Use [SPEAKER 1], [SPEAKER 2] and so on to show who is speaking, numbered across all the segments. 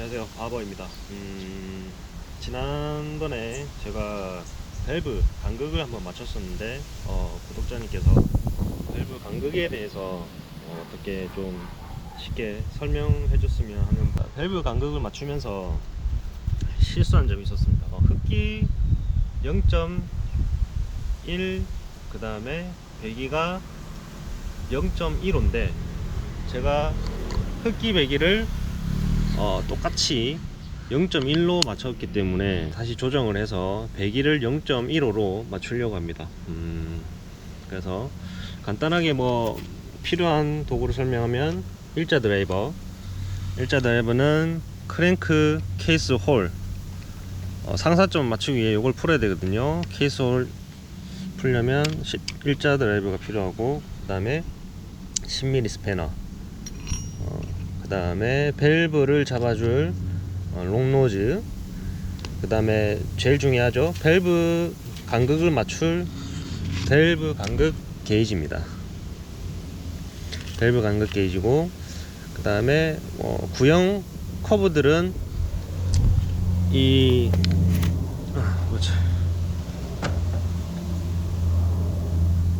[SPEAKER 1] 안녕하세요. 아버입니다. 음, 지난번에 제가 밸브 간극을 한번 맞췄었는데 어, 구독자님께서 밸브 간극에 대해서 어, 떻게좀 쉽게 설명해 줬으면 하는 바- 밸브 간극을 맞추면서 실수한 점이 있었습니다. 어, 흡기 0.1 그 다음에 배기가 0.15인데 제가 흡기 배기를 어, 똑같이 0.1로 맞췄기 때문에 다시 조정을 해서 배기를 0.15로 맞추려고 합니다. 음, 그래서 간단하게 뭐 필요한 도구를 설명하면 일자 드라이버, 일자 드라이버는 크랭크 케이스 홀 어, 상사점 맞추기 위해 이걸 풀어야 되거든요. 케이스 홀 풀려면 시- 일자 드라이버가 필요하고 그 다음에 10mm 스패너 그 다음에 밸브를 잡아줄 어, 롱노즈. 그 다음에 제일 중요하죠. 밸브 간극을 맞출 밸브 간극 게이지입니다. 밸브 간극 게이지고 그 다음에 어, 구형 커브들은 이 아,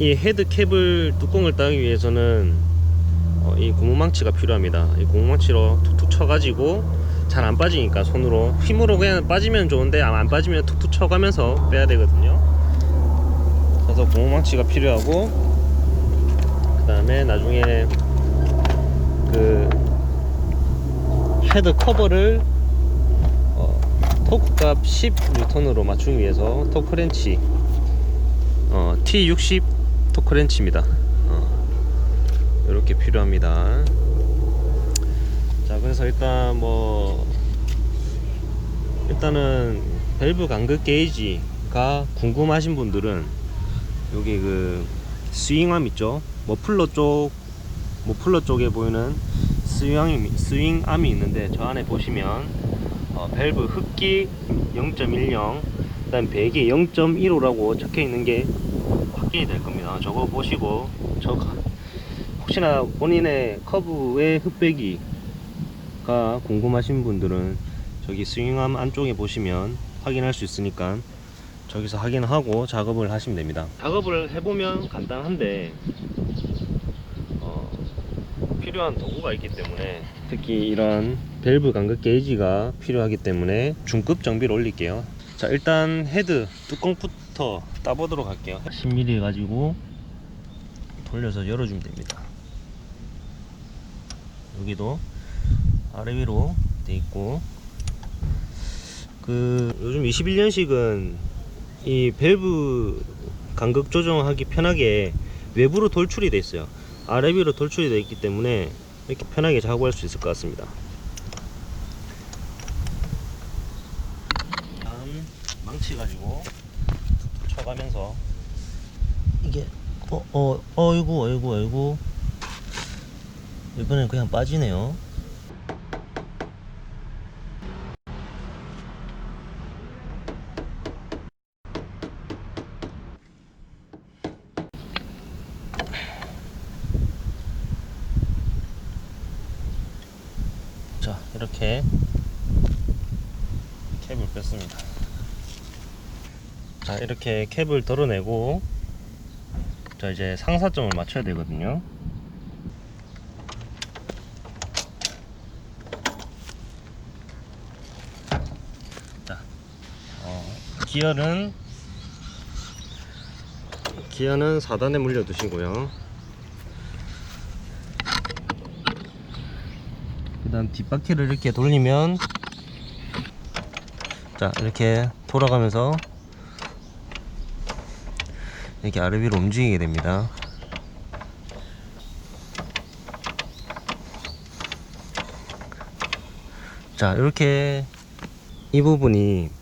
[SPEAKER 1] 헤드 캡을 뚜껑을 따기 위해서는 어, 이 고무망치가 필요합니다. 이 고무망치로 툭툭 쳐가지고 잘 안 빠지니까 손으로 힘으로 그냥 빠지면 좋은데 안- 안 빠지면 툭툭 쳐가면서 빼야 되거든요. 그래서 고무망치가 필요하고 그 다음에 나중에 그 헤드 커버를 어, 토크값 10N으로 맞추기 위해서 토크렌치 어, T60 토크렌치입니다. 어. 이렇게 필요합니다. 자, 그래서 일단 뭐 일단은 밸브 간극 게이지가 궁금하신 분들은 여기 그 스윙암 있죠? 머플러 쪽 머플러 쪽에 보이는 스윙암이 스윙암이 있는데 저 안에 보시면 어, 밸브 흡기 0.10 그다음 배기 0.15라고 적혀 있는 게 확인이 될 겁니다. 저거 보시고 저 혹시나 본인의 커브의 흡배기가 궁금하신 분들은 저기 스윙암 안쪽에 보시면 확인할 수 있으니까 저기서 확인하고 작업을 하시면 됩니다. 작업을 해보면 간단한데 어, 필요한 도구가 있기 때문에 특히 이런 밸브 간극 게이지가 필요하기 때문에 중급 정비를 올릴게요. 자 일단 헤드 뚜껑부터 따보도록 할게요. 10mm 가지고 돌려서 열어주면 됩니다. 여기도 아래 위로 돼 있고 그 요즘 21년식은 이 밸브 간극 조정하기 편하게 외부로 돌출이 돼 있어요. 아래 위로 돌출이 돼 있기 때문에 이렇게 편하게 작업할 수 있을 것 같습니다. 다음 망치 가지고 쳐가면서 이게 어, 어, 어이구, 어이구, 어이구. 이번엔 그냥 빠지네요. 자, 이렇게 캡을 뺐습니다. 자, 이렇게 캡을 덜어내고 자, 이제 상사점을 맞춰야 되거든요. 자, 어, 기어는 기어는 4단에 물려 두시고요. 그 다음 뒷바퀴를 이렇게 돌리면 자, 이렇게 돌아가면서 이렇게 아래 위로 움직이게 됩니다. 자, 이렇게 이 부분이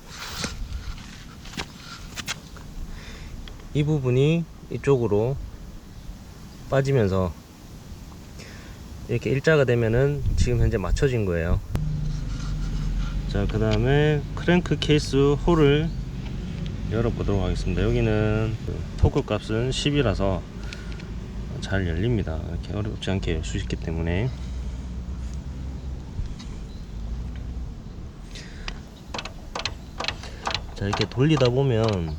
[SPEAKER 1] 이 부분이 이쪽으로 빠지면서 이렇게 일자가 되면은 지금 현재 맞춰진 거예요. 자 그 다음에 크랭크 케이스 홀을 열어보도록 하겠습니다. 여기는 토크 값은 10이라서 잘 열립니다. 이렇게 어렵지 않게 열 수 있기 때문에. 자 이렇게 돌리다 보면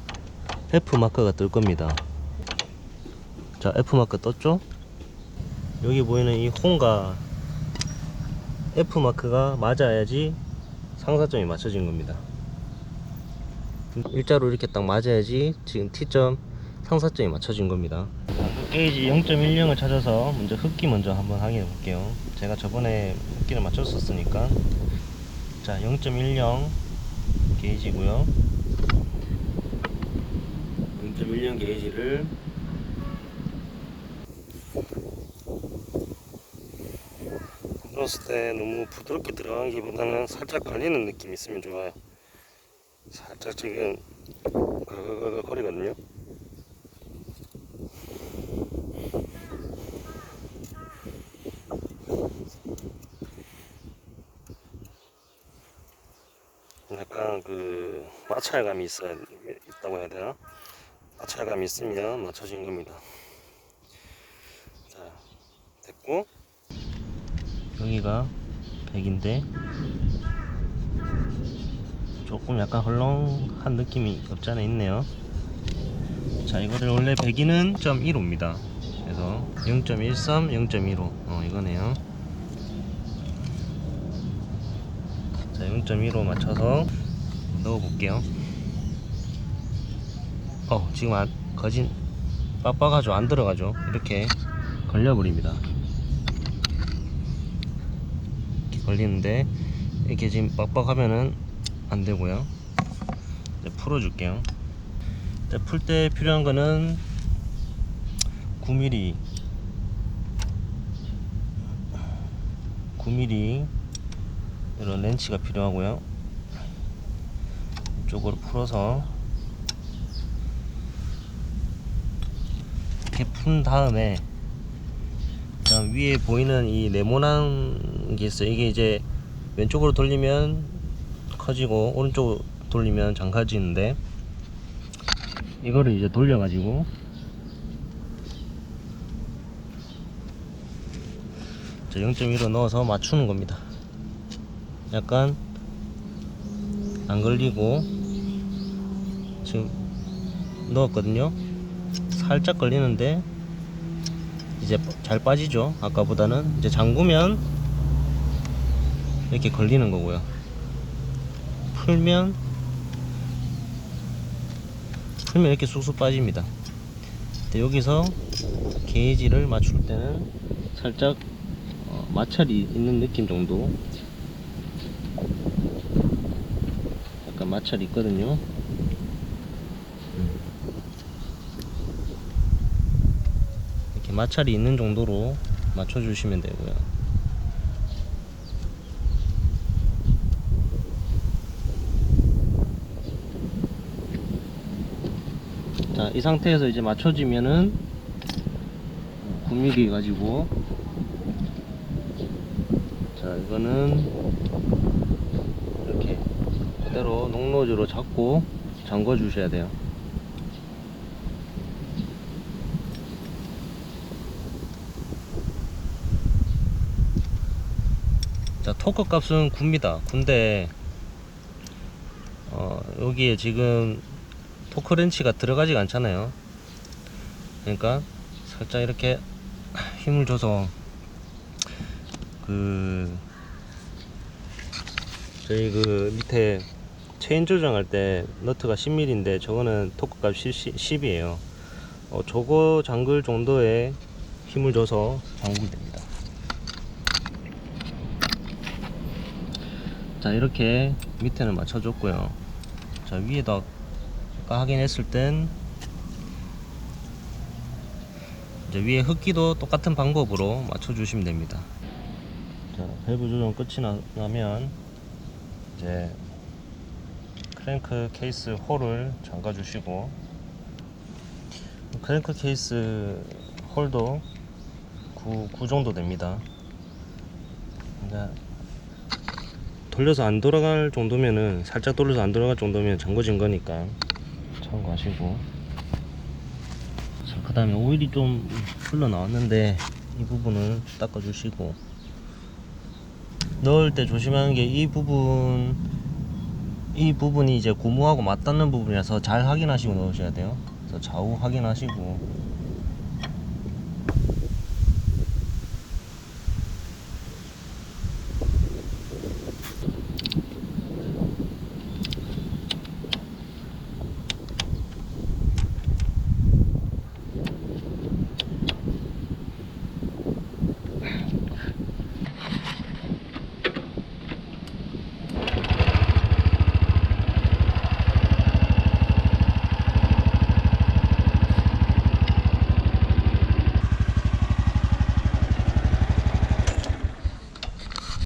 [SPEAKER 1] F 마크가 뜰 겁니다. 자 F 마크 떴죠? 여기 보이는 이 홈과 F 마크가 맞아야지 상사점이 맞춰진 겁니다. 일자로 이렇게 딱 맞아야지 지금 T점 상사점이 맞춰진 겁니다. 게이지 0.10을 찾아서 먼저 흡기 먼저 한번 확인해 볼게요. 제가 저번에 흡기를 맞췄었으니까. 자0.10 게이지고요 0.10 게이지를 눌렀을 때 너무 부드럽게 들어가기보다는 살짝 걸리는 느낌이 있으면 좋아요 살짝 지금 거리거든요 약간 그 마찰감이 있어야 있다고 해야 되나? 마찰감이 있으면 맞춰진 겁니다. 자, 됐고 여기가 100인데 조금 약간 헐렁한 느낌이 없지 않아 있네요. 자, 이거를 원래 100이는 0.15입니다. 그래서 0.13, 0.15. 어, 이거네요. 자 0.15 맞춰서 넣어 볼게요 어 지금 안 거진 빡빡하죠. 안 들어가죠. 이렇게 걸려버립니다. 걸리는데 이렇게 지금 빡빡하면은 안 되고요. 이제 풀어 줄게요. 풀 때 필요한 거는 9mm 9mm 이런 렌치가 필요하고요. 이쪽으로 풀어서 이렇게 푼 다음에 그다음 위에 보이는 이 네모난 게 있어요. 이게 이제 왼쪽으로 돌리면 커지고 오른쪽으로 돌리면 장가지는데 이거를 이제 돌려 가지고 자 0.1로 넣어서 맞추는 겁니다. 약간 안 걸리고 지금 넣었거든요 살짝 걸리는데 이제 잘 빠지죠. 아까보다는 이제 잠그면 이렇게 걸리는 거고요. 풀면 풀면 이렇게 쑥쑥 빠집니다. 여기서 게이지를 맞출 때는 살짝 어, 마찰이 있는 느낌 정도. 약간 마찰이 있거든요. 이렇게 마찰이 있는 정도로 맞춰주시면 되고요. 자, 이 상태에서 이제 맞춰지면은 9mm 가지고 자, 이거는 이렇게 그대로 농로즈로 잡고 잠궈 주셔야 돼요 자 토크 값은 9입니다. 9인데 어, 여기에 지금 토크 렌치가 들어가지가 않잖아요. 그러니까 살짝 이렇게 힘을 줘서 그 저희 그 밑에 체인 조정할 때 너트가 10mm인데 저거는 토크값 10 이에요. 어, 저거 잠글 정도의 힘을 줘서 잠그면 됩니다 자 이렇게 밑에는 맞춰줬고요. 자 위에다 아까 확인했을 땐 이제 위에 흡기도 똑같은 방법으로 맞춰주시면 됩니다. 자 밸브 조정 끝이 나, 나면 이제 크랭크 케이스 홀을 잠가 주시고 크랭크 케이스 홀도 9, 9 정도 됩니다 돌려서 안 돌아갈 정도면은 살짝 돌려서 안 돌아갈 정도면 잠궈진 거니까. 참고하시고. 그 다음에 오일이 좀 흘러나왔는데 이 부분을 닦아 주시고. 넣을 때 조심하는 게 이 부분 이 부분이 이제 고무하고 맞닿는 부분이라서 잘 확인하시고 넣으셔야 돼요. 그래서 좌우 확인하시고